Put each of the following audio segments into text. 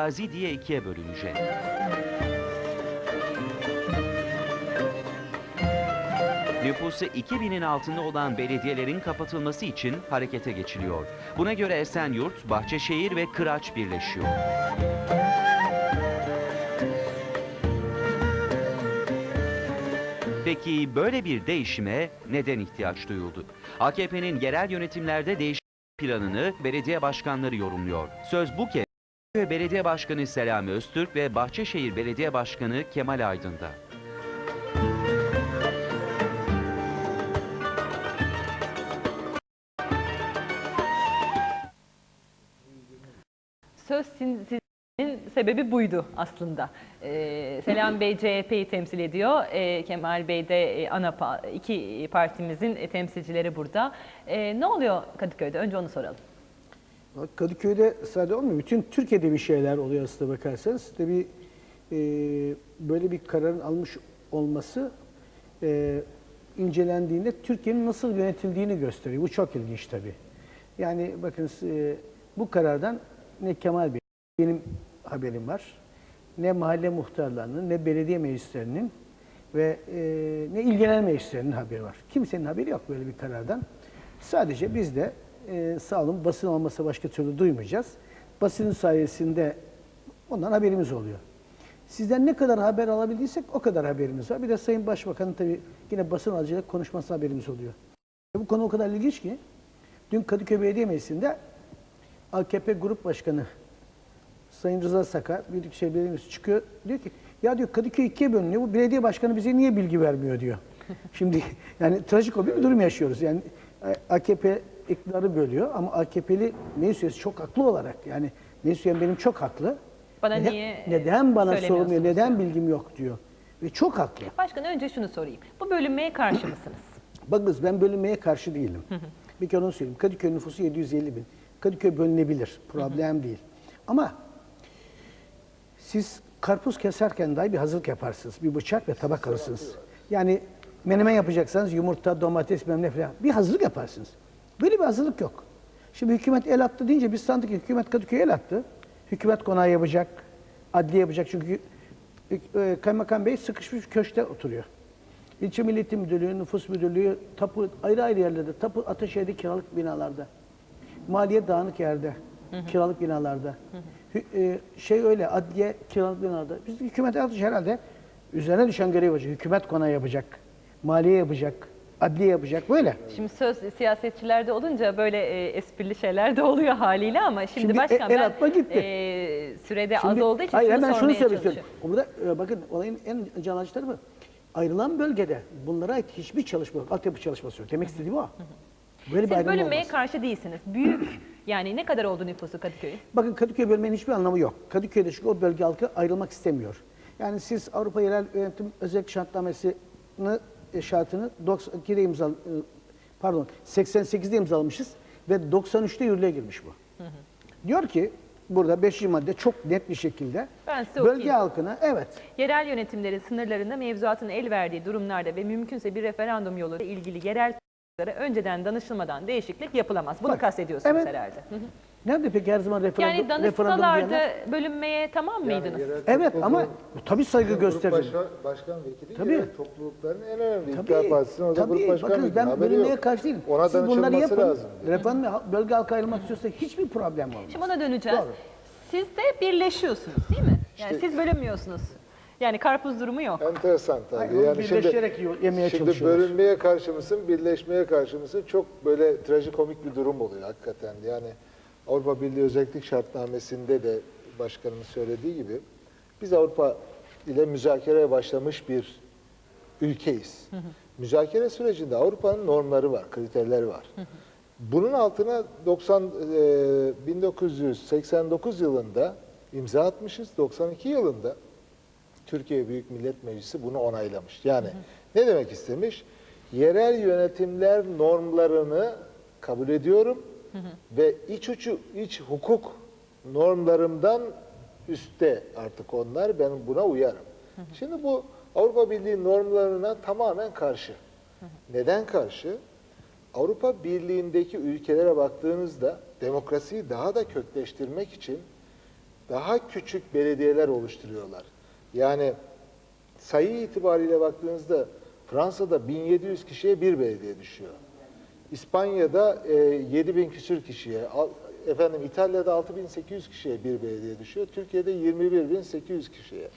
arazi diye ikiye bölünecek. Nüfusu 2000'in altında olan belediyelerin kapatılması için harekete geçiliyor. Buna göre Esenyurt, Bahçeşehir ve Kıraç birleşiyor. Peki böyle bir değişime neden ihtiyaç duyuldu? AKP'nin yerel yönetimlerde değişim planını belediye başkanları yorumluyor. Söz bu kez Belediye Başkanı Selami Öztürk ve Bahçeşehir Belediye Başkanı Kemal Aydın'da. Söz sizin sebebi buydu aslında. Ee, Selam Bey CHP'yi temsil ediyor. Ee, Kemal Bey de e, ana pa- iki partimizin temsilcileri burada. Ee, ne oluyor Kadıköy'de? Önce onu soralım. Kadıköy'de sadece olmuyor. Bütün Türkiye'de bir şeyler oluyor aslında bakarsanız. Tabii e, böyle bir kararın almış olması e, incelendiğinde Türkiye'nin nasıl yönetildiğini gösteriyor. Bu çok ilginç tabii. Yani bakın e, bu karardan ne Kemal Bey, benim haberim var. Ne mahalle muhtarlarının, ne belediye meclislerinin ve e, ne ilgilenen meclislerinin haberi var. Kimsenin haberi yok böyle bir karardan. Sadece biz de e, sağ olun basın olmasa başka türlü duymayacağız. Basının sayesinde ondan haberimiz oluyor. Sizden ne kadar haber alabildiysek o kadar haberimiz var. Bir de Sayın Başbakan'ın tabii yine basın aracılığıyla konuşması haberimiz oluyor. Bu konu o kadar ilginç ki dün Kadıköy Belediye Meclisi'nde AKP Grup Başkanı Sayın Rıza Saka, Büyükşehir Belediyesi çıkıyor. Diyor ki ya diyor Kadıköy ikiye bölünüyor. Bu belediye başkanı bize niye bilgi vermiyor diyor. Şimdi yani trajikomik bir durum yaşıyoruz. Yani AKP iktidarı bölüyor ama AKP'li meclis üyesi çok haklı olarak yani meclis üyem benim çok haklı. Bana neden, niye neden bana sormuyor, neden bilgim yok diyor. Ve çok haklı. Başkan önce şunu sorayım. Bu bölünmeye karşı mısınız? Bakınız ben bölünmeye karşı değilim. Bir kere onu söyleyeyim. Kadıköy nüfusu 750 bin. Kadıköy bölünebilir. Problem değil. Ama siz karpuz keserken dahi bir hazırlık yaparsınız. Bir bıçak ve tabak alırsınız. Yani menemen yapacaksanız yumurta, domates, bilmem ne falan. Bir hazırlık yaparsınız. Böyle bir hazırlık yok. Şimdi hükümet el attı deyince biz sandık ki hükümet Kadıköy'e el attı. Hükümet konağı yapacak, adliye yapacak çünkü e, kaymakam bey sıkışmış bir köşkte oturuyor. İlçe Milli Müdürlüğü, Nüfus Müdürlüğü, tapu ayrı ayrı yerlerde, tapu Ataşehir'de kiralık binalarda. Maliye dağınık yerde, kiralık binalarda. Hü- e, şey öyle, adliye kiralık binalarda. Biz hükümet artık herhalde üzerine düşen görev yapacak. Hükümet konağı yapacak, maliye yapacak, adliye yapacak böyle. Şimdi söz siyasetçilerde olunca böyle e, esprili şeyler de oluyor haliyle ama şimdi, Şimdi başkan el ben atma gitti. e, sürede az Şimdi- olduğu için hayır, şunu hemen şunu söylemek istiyorum. Burada e, bakın olayın en can alıcı tarafı ayrılan bölgede bunlara ait hiçbir çalışma yok. Altyapı çalışması yok. Demek istediğim o. Böyle Siz bölünmeye olmaz. karşı değilsiniz. Büyük yani ne kadar oldu nüfusu Kadıköy'ün? Bakın Kadıköy bölmenin hiçbir anlamı yok. Kadıköy'de çünkü o bölge halkı ayrılmak istemiyor. Yani siz Avrupa Yerel Yönetim Özel Şartnamesi'ni şartını 92'de imza e, pardon 88'de imzalamışız ve 93'te yürürlüğe girmiş bu. Diyor ki burada 5. madde çok net bir şekilde Ben bölge okuyayım. halkına evet Yerel yönetimlerin sınırlarında mevzuatın el verdiği durumlarda ve mümkünse bir referandum yoluyla ilgili yerel önceden danışılmadan değişiklik yapılamaz. Bunu Bak, kastediyorsunuz evet. herhalde. Hı hı. Nerede peki her zaman referandum, Yani diyenler? bölünmeye tamam mıydınız? Evet ama tabii saygı göstereceğim. Başkan, başkan vekili Tabii. yerel toplulukların en önemli Tabii, İktidar Partisi'nin o da tabii. grup başkan Bakın vekili. ben bölünmeye yok. karşı değilim. Ona Siz bunları yapın. lazım. Referandum bölge halkı ayrılmak istiyorsa hiçbir problem olmaz. Şimdi ona döneceğiz. Doğru. Siz de birleşiyorsunuz değil mi? Yani siz bölünmüyorsunuz. Yani karpuz durumu yok. Enteresan tabii. Hayır, yani birleşerek şimdi, yemeye şimdi çalışıyorlar. bölünmeye karşı mısın, birleşmeye karşı mısın? Çok böyle trajikomik bir durum oluyor hakikaten. Yani Avrupa Birliği Özellik Şartnamesi'nde de başkanımız söylediği gibi biz Avrupa ile müzakereye başlamış bir ülkeyiz. Müzakere sürecinde Avrupa'nın normları var, kriterleri var. Bunun altına 90 e, 1989 yılında imza atmışız. 92 yılında Türkiye Büyük Millet Meclisi bunu onaylamış. Yani ne demek istemiş? Yerel yönetimler normlarını kabul ediyorum ve iç uçu iç hukuk normlarımdan üstte artık onlar ben buna uyarım. Şimdi bu Avrupa Birliği normlarına tamamen karşı. Neden karşı? Avrupa Birliği'ndeki ülkelere baktığınızda demokrasiyi daha da kökleştirmek için daha küçük belediyeler oluşturuyorlar. Yani sayı itibariyle baktığınızda Fransa'da 1700 kişiye bir belediye düşüyor. İspanya'da e, 7000 küsür kişiye, al- efendim İtalya'da 6800 kişiye bir belediye düşüyor. Türkiye'de 21800 kişiye.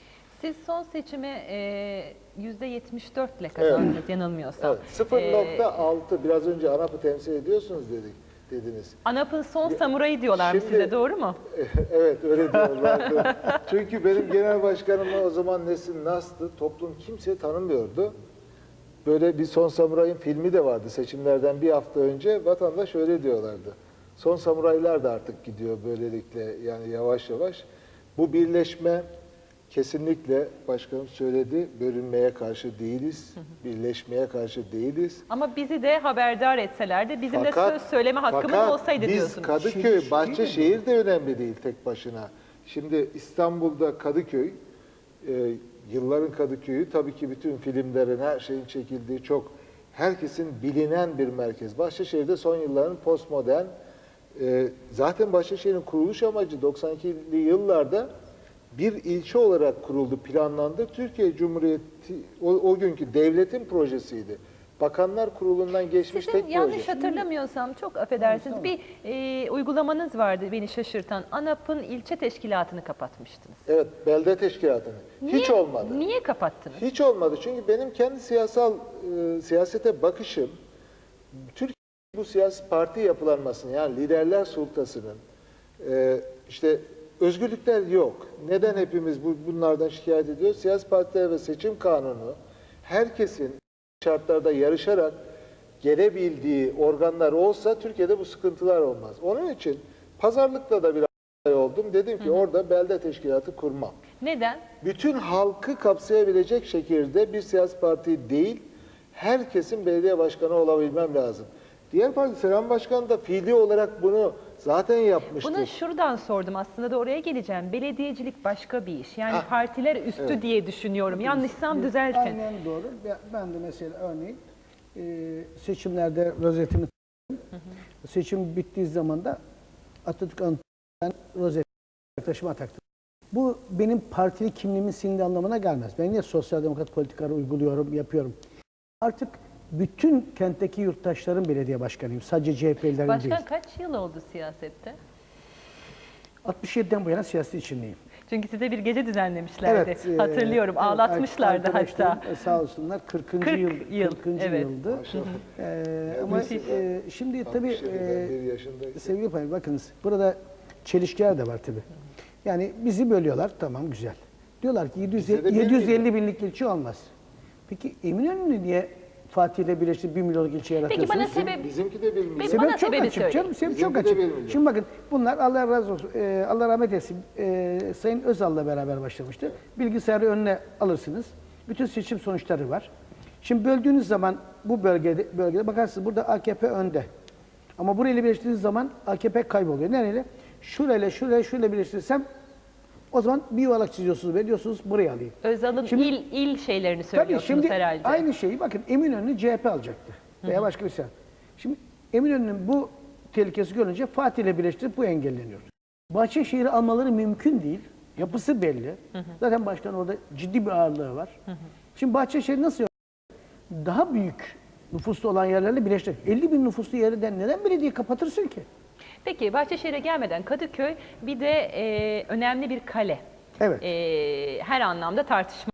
Siz son seçimi e, %74 ile kazandınız yanılmıyorsam. Evet, E, 0.6 biraz önce ANAP'ı temsil ediyorsunuz dedik dediniz. ANAP'ın son samurayı diyorlar Şimdi- size doğru mu? evet öyle diyorlardı. Çünkü benim genel başkanım o zaman Nesin Nas'tı. Toplum kimse tanımıyordu. Böyle bir Son Samuray'ın filmi de vardı seçimlerden bir hafta önce. Vatandaş öyle diyorlardı. Son Samuraylar da artık gidiyor böylelikle yani yavaş yavaş. Bu birleşme kesinlikle başkanım söyledi. Bölünmeye karşı değiliz. Birleşmeye karşı değiliz. Ama bizi de haberdar etselerdi bizim de Fakat- söz söyleme hakkımız fakat olsaydı biz diyorsunuz. Kadıköy, Şey- Bahçeşehir de önemli değil tek başına. Şimdi İstanbul'da Kadıköy, e, yılların Kadıköy'ü tabii ki bütün filmlerin, her şeyin çekildiği çok herkesin bilinen bir merkez. Bahçeşehir'de son yılların postmodern, e, zaten Bahçeşehir'in kuruluş amacı 92'li yıllarda bir ilçe olarak kuruldu, planlandı. Türkiye Cumhuriyeti o, o günkü devletin projesiydi. Bakanlar Kurulu'ndan geçmiş Sizin tek yanlış proje. hatırlamıyorsam çok affedersiniz bir e, uygulamanız vardı beni şaşırtan. ANAP'ın ilçe teşkilatını kapatmıştınız. Evet, belde teşkilatını. Hiç Niye- olmadı. Niye kapattınız? Hiç olmadı. Çünkü benim kendi siyasal e, siyasete bakışım Türkiye bu siyasi parti yapılanmasını yani liderler sultasının e, işte özgürlükler yok. Neden hepimiz bu, bunlardan şikayet ediyoruz? Siyasi partiler ve seçim kanunu herkesin şartlarda yarışarak gelebildiği organlar olsa Türkiye'de bu sıkıntılar olmaz. Onun için pazarlıkla da bir aday oldum. Dedim ki orada belde teşkilatı kurmam Neden? bütün halkı kapsayabilecek şekilde bir siyasi parti değil, herkesin belediye başkanı olabilmem lazım. Diğer parti Selam Başkan da fiili olarak bunu zaten yapmıştır. Bunu şuradan sordum aslında da oraya geleceğim. Belediyecilik başka bir iş. Yani Ha. partiler üstü diye düşünüyorum. Yanlışsam düzeltin. Aynen doğru. Ben- Ben de mesela örneğin e, seçimlerde rozetimi seçim bittiği zaman da Atatürk Anıtı'ndan rozet taşıma taktım. Bu benim partili kimliğimin sildiği anlamına gelmez. Ben yine sosyal demokrat politikaları uyguluyorum, yapıyorum. Artık bütün kentteki yurttaşların belediye başkanıyım. Sadece CHP'lilerin değil. Başkan kaç yıl oldu siyasette? 67'den bu yana siyasi içindeyim. Çünkü size bir gece düzenlemişlerdi. e, Hatırlıyorum. evet, Ağlatmışlardı hatta. Sağ olsunlar 40. 40 yıl, yıl, 40. evet. yıldı. Ee, ama e, şimdi tabii 67'den e, sevgili payı bakınız burada çelişkiler de var tabii. Yani bizi bölüyorlar tamam güzel. Diyorlar ki 700, Bize de bir 750 binlik ilçe olmaz. Peki Eminönü'nü niye Fatih ile birleştirip 1 milyonluk ilçe yaratıyorsunuz? Peki bana sebep Bizimki de bir milyon. Peki Sebep bana çok sebebi açık söyleyin. canım. Sebep Bizimki çok de açık. milyon. Şimdi bakın bunlar Allah razı olsun. e, Allah rahmet eylesin. e, Sayın Özal'la beraber başlamıştı. Bilgisayarı önüne alırsınız. Bütün seçim sonuçları var. Şimdi böldüğünüz zaman bu bölgede bölgede bakarsınız burada AKP önde. Ama burayla birleştirdiğiniz zaman AKP kayboluyor. Nereyle? Şurayla şurayla şurayla birleştirirsem o zaman bir yuvarlak çiziyorsunuz ve diyorsunuz buraya alayım. Özal'ın Şimdi- il il şeylerini Tabii söylüyorsunuz şimdi herhalde. aynı şeyi bakın Eminönü'nü CHP alacaktı. Veya başka bir şey. Şimdi Eminönü'nün bu tehlikesi görünce Fatih ile birleştirip bu engelleniyor. Bahçeşehir'i almaları mümkün değil. Yapısı belli. Zaten başkan orada ciddi bir ağırlığı var. Şimdi Bahçeşehir nasıl daha büyük nüfuslu olan yerlerle birleştirip 50 bin nüfuslu yerden neden belediye kapatırsın ki? Peki Bahçeşehir'e gelmeden Kadıköy bir de e, önemli bir kale. Evet. E, her anlamda tartışma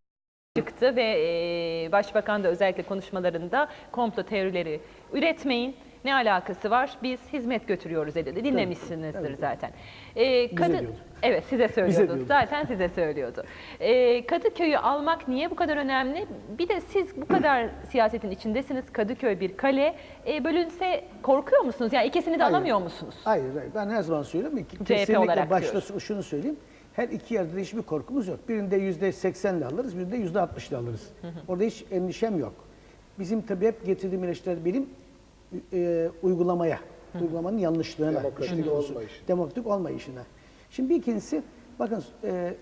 çıktı ve e, Başbakan da özellikle konuşmalarında komplo teorileri üretmeyin. Ne alakası var? Biz hizmet götürüyoruz dedi. Dinlemişsinizdir zaten. E, Kadı- diyordu. Evet size söylüyordu. Zaten size söylüyordu. E, Kadıköy'ü almak niye bu kadar önemli? Bir de siz bu kadar siyasetin içindesiniz. Kadıköy bir kale. E, bölünse korkuyor musunuz? Yani ikisini de Hayır. alamıyor musunuz? Hayır, hayır. Ben her zaman söylüyorum. CHP Kesinlikle başta diyoruz. şunu söyleyeyim. Her iki yerde de hiçbir korkumuz yok. Birinde yüzde seksenle alırız, birinde yüzde altmışla alırız. Orada hiç endişem yok. Bizim tabii hep getirdiğim eleştiriler benim e, uygulamaya, uygulamanın yanlışlığına, Demokratik olmayışına. demokratik olmayışına. Şimdi bir ikincisi, bakın e,